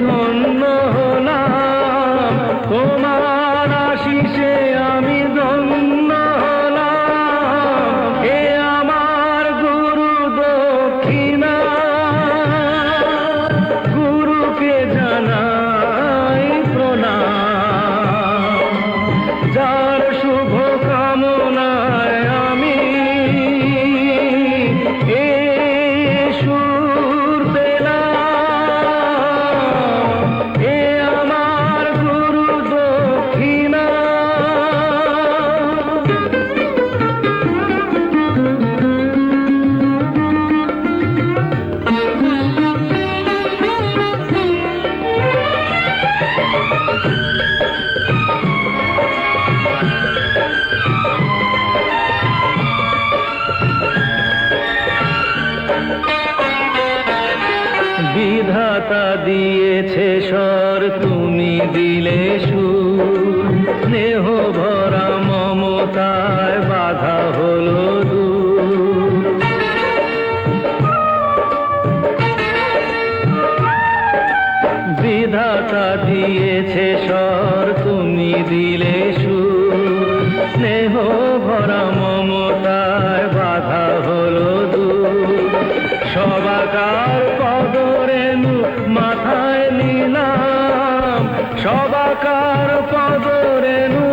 ধন্য হলাম। তোমার আশিসে দিয়েছে স্বর, তুমি দিলে সুর। স্নেহ ভরা মমতায় বাধা হলো বিধাতা দিয়েছে স্বর, তুমি দিলে সুর। স্নেহ ভরা মমতায় বাধা হলো দু সবাকার সবাকার পদরে নু